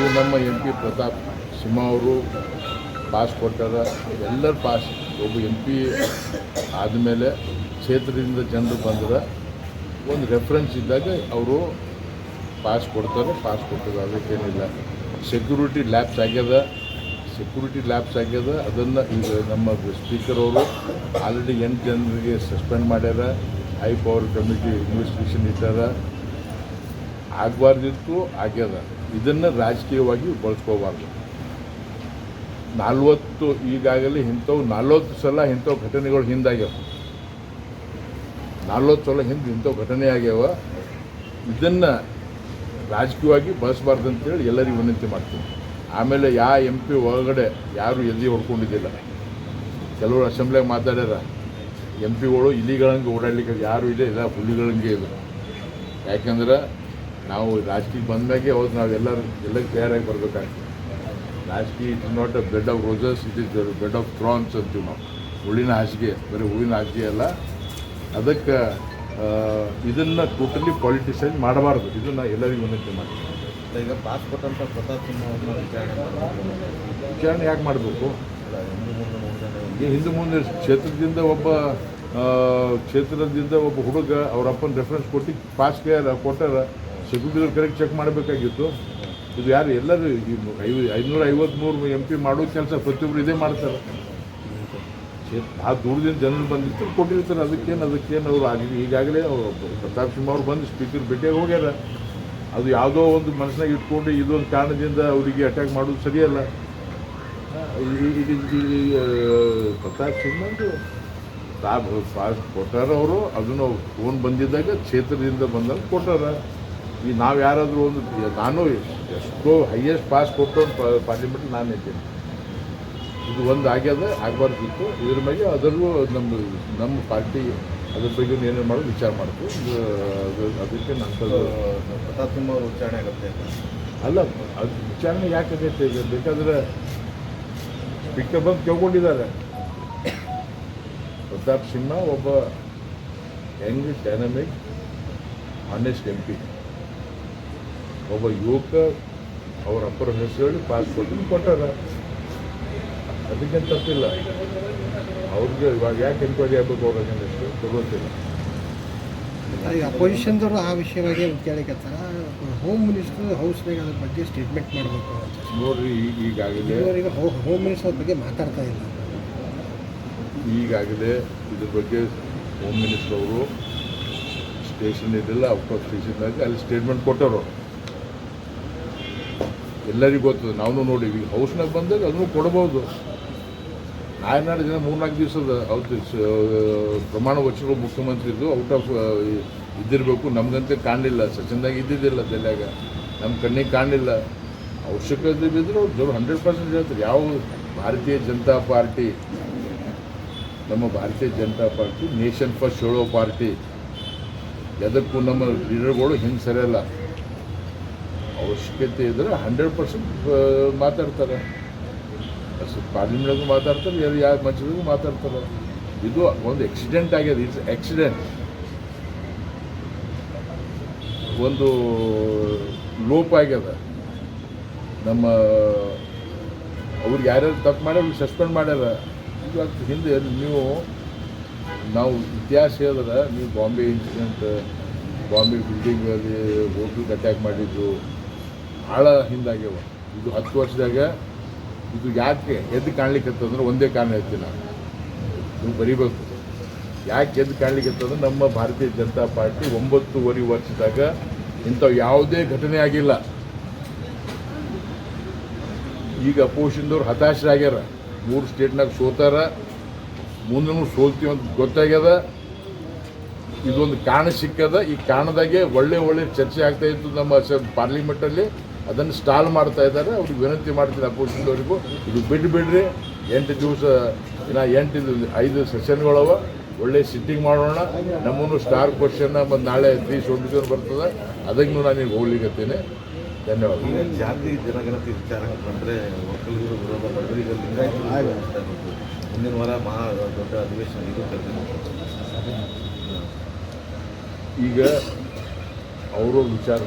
ಇದು ನಮ್ಮ M P Pratap Simha ಅವರು ಪಾಸ್ ಕೊಟ್ಟಾರ. ಎಲ್ಲರ ಪಾಸ್. ಒಬ್ಬ ಎಂ ಪಿ ಆದಮೇಲೆ ಕ್ಷೇತ್ರದಿಂದ ಜನರು ಬಂದ್ರೆ ಒಂದು ರೆಫರೆನ್ಸ್ ಇದ್ದಾಗ ಅವರು ಪಾಸ್ ಕೊಡ್ತಾರೆ. ಪಾಸ್ ಕೊಡ್ತಾರೆ ಅದಕ್ಕೇನಿಲ್ಲ. ಸೆಕ್ಯೂರಿಟಿ ಲ್ಯಾಬ್ಸ್ ಆಗ್ಯದ. ಸೆಕ್ಯೂರಿಟಿ ಲ್ಯಾಬ್ಸ್ ಆಗ್ಯದ. ಅದನ್ನು ಈಗ ನಮ್ಮ ಸ್ಪೀಕರ್ ಅವರು ಆಲ್ರೆಡಿ ಎಂಟು ಜನರಿಗೆ ಸಸ್ಪೆಂಡ್ ಮಾಡ್ಯಾರ. ಹೈ ಪವರ್ ಕಮಿಟಿ ಇನ್ವೆಸ್ಟಿಗೇಷನ್ ಇಟ್ಟಾರ. ಆಗಬಾರ್ದಿತ್ತು, ಆಗ್ಯದ. ಇದನ್ನು ರಾಜಕೀಯವಾಗಿ ಬಳಸ್ಕೋಬಾರ್ದು. ನಲ್ವತ್ತು ಈಗಾಗಲೇ ಇಂಥವು, ನಲ್ವತ್ತು ಸಲ ಇಂಥವು ಘಟನೆಗಳು ಹಿಂದಾಗ್ಯಾವ. ನಲ್ವತ್ತು ಸಲ ಹಿಂದೆ ಇಂಥವು ಘಟನೆ ಆಗ್ಯಾವ. ಇದನ್ನು ರಾಜಕೀಯವಾಗಿ ಬಳಸಬಾರ್ದು ಅಂತೇಳಿ ಎಲ್ಲರಿಗೂ ವಿನಂತಿ ಮಾಡ್ತೀನಿ. ಆಮೇಲೆ ಯಾ ಎಂ ಪಿ ಒಳಗಡೆ ಯಾರು ಎಲ್ಲಿ ಹೊಡ್ಕೊಂಡಿದ್ದಿಲ್ಲ. ಕೆಲವರು ಅಸೆಂಬ್ಲಿಯಾಗ ಮಾತಾಡ್ಯಾರ. ಎಂ ಪಿಗಳು ಇಲಿಗಳಂಗೆ ಓಡಾಡ್ಲಿಕ್ಕೆ ಯಾರು ಇದೆ ಇಲ್ಲ ಹುಲಿಗಳಂಗೆ ಇದೆ ಯಾಕಂದ್ರೆ ನಾವು ರಾಜಕೀಯ ಬಂದಾಗೆ ಹೌದು ನಾವು ಎಲ್ಲರೂ ಎಲ್ಲ ತಯಾರಾಗಿ ಬರಬೇಕಾಗ್ತದೆ. ರಾಜಕೀಯ it is not a bed of roses it is bed of thorns ಅಂತೀವಿ ನಾವು. ಹುಳಿನ ಹಾಸಿಗೆ ಬರೀ ಹೂವಿನ ಹಾಸಿಗೆ ಅಲ್ಲ. ಅದಕ್ಕೆ ಇದನ್ನು ಟೋಟಲಿ ಪಾಲಿಟಿಸೈಸ್ ಮಾಡಬಾರ್ದು. ಇದನ್ನು ಎಲ್ಲರಿಗೂ ವಿನಂತಿ ಮಾಡ್ತೀನಿ. ಈಗ ಪಾಸ್ ಕೊಟ್ಟಂತ ಪ್ರತಾಪ್ ಸಿಂಹ ವಿಚಾರಣೆ ಯಾಕೆ ಮಾಡಬೇಕು? ಅಲ್ಲ, ಹಿಂದೂ ಮುಂದೆ ಈ ಹಿಂದೆ ಮುಂದೆ ಕ್ಷೇತ್ರದಿಂದ ಒಬ್ಬ ಕ್ಷೇತ್ರದಿಂದ ಒಬ್ಬ ಹುಡುಗ ಅವ್ರ ಅಪ್ಪನ ರೆಫರೆನ್ಸ್ ಕೊಟ್ಟು ಪಾಸ್ ಕೇಳ ಕೊಟ್ಟಾರ ಸೆಕ್ಯೂರಿಟಿ ಕರೆಕ್ಟ್ ಚೆಕ್ ಮಾಡಬೇಕಾಗಿತ್ತು. ಇದು ಯಾರು ಎಲ್ಲರೂ ಈ ಐದು ಐನೂರ ಐವತ್ತ್ಮೂರು ಎಂ ಪಿ ಮಾಡೋ ಕೆಲಸ ಪ್ರತಿಯೊಬ್ಬರು ಇದೇ ಮಾಡ್ತಾರೆ. ಆ ದೂರದಿಂದ ಜನರು ಬಂದಿತ್ತು ಕೊಟ್ಟಿರ್ತಾರೆ. ಅದಕ್ಕೇನು ಅದಕ್ಕೇನು ಅವರು ಆಗಿ ಈಗಾಗಲೇ ಅವರು ಪ್ರತಾಪ್ ಸಿಂಹ ಅವ್ರು ಬಂದು ಸ್ಪೀಕರ್ ಭೇಟಿಯಾಗಿ ಹೋಗ್ಯಾರ. ಅದು ಯಾವುದೋ ಒಂದು ಮನಸ್ಸಿನಾಗ ಇಟ್ಕೊಂಡು ಇದೊಂದು ಕಾರಣದಿಂದ ಅವರಿಗೆ ಅಟ್ಯಾಕ್ ಮಾಡೋದು ಸರಿಯಲ್ಲ. ಪ್ರತಾಪ್ ಸಿಂಹ ಕೊಟ್ಟಾರ ಅವರು, ಅದನ್ನು ಫೋನ್ ಬಂದಿದ್ದಾಗ ಕ್ಷೇತ್ರದಿಂದ ಬಂದಾಗ ಕೊಟ್ಟಾರ. ಈ ನಾವು ಯಾರಾದರೂ ಒಂದು ನಾನು ಎಷ್ಟೋ ಹೈಯೆಸ್ಟ್ ಪಾಸ್ ಕೊಟ್ಟು ಪಾರ್ಲಿಮೆಂಟ್ ನಾನು ಇದ್ದೀನಿ. ಇದು ಒಂದು ಆಗ್ಯದ ಆಗಬಾರ್ದಿತ್ತು. ಇದ್ರ ಬಗ್ಗೆ ಅದರಲ್ಲೂ ನಮ್ಮ ನಮ್ಮ ಪಾರ್ಟಿ ಅದ್ರ ಬಗ್ಗೆ ಏನೇನು ಮಾಡೋದು ವಿಚಾರ ಮಾಡ್ತೀವಿ. ಇದು ಅದಕ್ಕೆ ನನ್ನ ಉಚ್ಚಾರಣೆ ವಿಚಾರಣೆ ಆಗುತ್ತೆ ಅಂತ. ಅಲ್ಲ ಅದು ವಿಚಾರಣೆ ಯಾಕೆ ಆಗೈತೆ ಈಗ ಬೇಕಾದ್ರೆ ಸ್ಪೀಕರ್ ಬಂದು ಕೇಳ್ಕೊಂಡಿದ್ದಾರೆ. ಪ್ರತಾಪ್ ಸಿಂಹ ಒಬ್ಬ young dynamic honest M P ಒಬ್ಬ ಯುವಕ ಅವ್ರ ಅಪ್ಪರ ಹೆಸರು ಹೇಳಿ ಪಾಸ್ಪೋರ್ಟ್ ಕೊಟ್ಟು ಕೊಟ್ಟಾರ. ಅದಕ್ಕೇನು ತಪ್ಪಿಲ್ಲ. ಅವ್ರಿಗೆ ಇವಾಗ ಯಾಕೆ ಎನ್ಕ್ವೈರಿ ಆಗಬೇಕು ಅವ್ರ ಎಷ್ಟು ಗೊತ್ತಿಲ್ಲ. ಅಪೋಸಿಷನ್ದವರು ಆ ವಿಷಯವಾಗಿ ಕೇಳಕತ್ತಾರ ಹೋಮ್ ಮಿನಿಸ್ಟರ್ ಹೌಸ್ನಾಗ ಅದ್ರ ಬಗ್ಗೆ ಸ್ಟೇಟ್ಮೆಂಟ್ ಮಾಡಬೇಕು ನೋಡ್ರಿ ಈಗಾಗಲೇ ಇದುವರೆಗೆ ಹೋಮ್ ಮಿನಿಸ್ಟರ್ ಬಗ್ಗೆ ಮಾತಾಡ್ತಾ ಇಲ್ಲ. ಈಗಾಗಲೇ ಇದ್ರ ಬಗ್ಗೆ ಹೋಮ್ ಮಿನಿಸ್ಟರ್ ಅವರು ಸ್ಟೇಷನ್ ಇದೆಲ್ಲ ಔಟ್ ಆಫ್ ಸ್ಟೇಷನ್ದಾಗ ಅಲ್ಲಿ ಸ್ಟೇಟ್ಮೆಂಟ್ ಕೊಟ್ಟರು ಎಲ್ಲರಿಗೂ ಗೊತ್ತದ. ನಾವು ನೋಡಿ, ಈಗ ಹೌಸ್ನಾಗ ಬಂದಾಗ ಅದನ್ನು ಕೊಡ್ಬೋದು. ನಾಲ್ಕು ದಿನ ಮೂರ್ನಾಲ್ಕು ದಿವಸದ ಸ- ಪ್ರಮಾಣ ವಚನಗಳು ಮುಖ್ಯಮಂತ್ರಿದು ಔಟ್ ಆಫ್ ಇದ್ದಿರಬೇಕು. ನಮ್ಗಂತೆ ಕಾಣಲಿಲ್ಲ. ಸಚಿನ್ದಾಗ ಇದ್ದಿದ್ದಿಲ್ಲ ತಲೆಯಾಗ ನಮ್ಮ ಕಣ್ಣಿಗೆ ಕಾಣಲಿಲ್ಲ. ಅವಶ್ಯಕತೆ ಬಿದ್ದರೂ ಜೋರು ಹಂಡ್ರೆಡ್ ಪರ್ಸೆಂಟ್ ಹೇಳ್ತಾರೆ. ಯಾವ ಭಾರತೀಯ ಜನತಾ ಪಾರ್ಟಿ, ನಮ್ಮ Bharatiya Janata party, nation first ಹೇಳೋ ಪಾರ್ಟಿ. ಎದಕ್ಕೂ ನಮ್ಮ ಲೀಡರ್ಗಳು ಹಿಂಗೆ ಸರಿಯಲ್ಲ. ಅವಶ್ಯಕತೆ ಇದ್ದರೆ ಹಂಡ್ರೆಡ್ ಪರ್ಸೆಂಟ್ ಮಾತಾಡ್ತಾರೆ. ಪಾರ್ಲಿಮೆಂಟ್ಗೂ ಮಾತಾಡ್ತಾರೆ, ಯಾರು ಯಾವ ಮಂಚದಾಗೂ ಮಾತಾಡ್ತಾರೆ. ಇದು ಒಂದು ಆಕ್ಸಿಡೆಂಟ್ ಆಗ್ಯದ ಇಟ್ಸ್ ಆಕ್ಸಿಡೆಂಟ್ ಒಂದು ಲೋಪ ಆಗ್ಯದ ನಮ್ಮ ಅವ್ರಿಗೆ ಯಾರ್ಯಾರು ತಪ್ಪು ಮಾಡ್ಯಾರ ಸಸ್ಪೆಂಡ್ ಮಾಡ್ಯಾರ. ಇದು ಅದು ಹಿಂದೆ ನೀವು, ನಾವು ಇತಿಹಾಸ ಹೇಳಿದ್ರೆ, ನೀವು ಬಾಂಬೆ ಇನ್ಸಿಡೆಂಟ್ ಬಾಂಬೆ ಬಿಲ್ಡಿಂಗಲ್ಲಿ ಹೋಟ್ಲಿಗೆ ಅಟ್ಯಾಕ್ ಮಾಡಿದ್ದು ಭಾಳ ಹಿಂದಾಗ್ಯವ. ಇದು ಹತ್ತು ವರ್ಷದಾಗ ಇದು ಯಾಕೆ ಎದ್ದು ಕಾಣ್ಲಿಕ್ಕೆ ಅಂದ್ರೆ ಒಂದೇ ಕಾರಣ ಹೇಳ್ತೀನಿ ನಾನು. ನೀವು ಬರೀಬೇಕು. ಯಾಕೆ ಎದ್ದು ಕಾಣ್ಲಿಕ್ಕೆ ಅಂದ್ರೆ ನಮ್ಮ ಭಾರತೀಯ ಜನತಾ ಪಾರ್ಟಿ ಒಂಬತ್ತುವರೆ ವರ್ಷದಾಗ ಇಂಥವು ಯಾವುದೇ ಘಟನೆ ಆಗಿಲ್ಲ. ಈಗ ಅಪೋಸಿಷನ್ದವ್ರು ಹತಾಶರಾಗ್ಯಾರ. ಮೂರು ಸ್ಟೇಟ್ನಾಗ ಸೋತಾರ. ಮುಂದೂ ಸೋಲ್ತೀವಿ ಅಂತ ಗೊತ್ತಾಗ್ಯದ. ಇದೊಂದು ಕಾರಣ ಸಿಕ್ಕದ. ಈ ಕಾರಣದಾಗೆ ಒಳ್ಳೆ ಒಳ್ಳೆ ಚರ್ಚೆ ಆಗ್ತಾ ಇತ್ತು ನಮ್ಮ ಪಾರ್ಲಿಮೆಂಟಲ್ಲಿ. ಅದನ್ನು ಸ್ಟಾಲ್ ಮಾಡ್ತಾ ಇದ್ದಾರೆ ಅವ್ರಿಗೆ ವಿನಂತಿ ಮಾಡ್ತೀನಿ ಅಪೋಸಿಷನ್ದವರಿಗೂ ಇದು ಬಿಟ್ಟು ಬಿಡ್ರಿ ಎಂಟು ದಿವಸ ಇನ್ನು ಎಂಟು ಇದು ಐದು ಸೆಷನ್ಗಳವ ಒಳ್ಳೆ ಸಿಟ್ಟಿಂಗ್ ಮಾಡೋಣ. ನಮ್ಮನ್ನು ಸ್ಟಾರ್ ಕ್ವಶನ್ ಮತ್ತು ನಾಳೆ ತ್ರೀ ಸೊಂಡಿದ್ರು ಬರ್ತದೆ. ಅದಕ್ಕೆ ನಾನು ಈಗ ಹೋಗ್ಲಿಕ್ಕತ್ತೇನೆ ಧನ್ಯವಾದ ಜಾತಿ ಜನಗಣತಿ ವಿಚಾರ ಬಂದರೆ ಒಕ್ಕಲಿಗರು ವಿರೋಧ ಮಾಡಿದ್ರೆ ಈಗ ಇರೋದು. ಮುಂದಿನ ವಾರ ಮಹಾ ದೊಡ್ಡ ಅಧಿವೇಶನ ಇದು ಈಗ ಅವರು ವಿಚಾರ.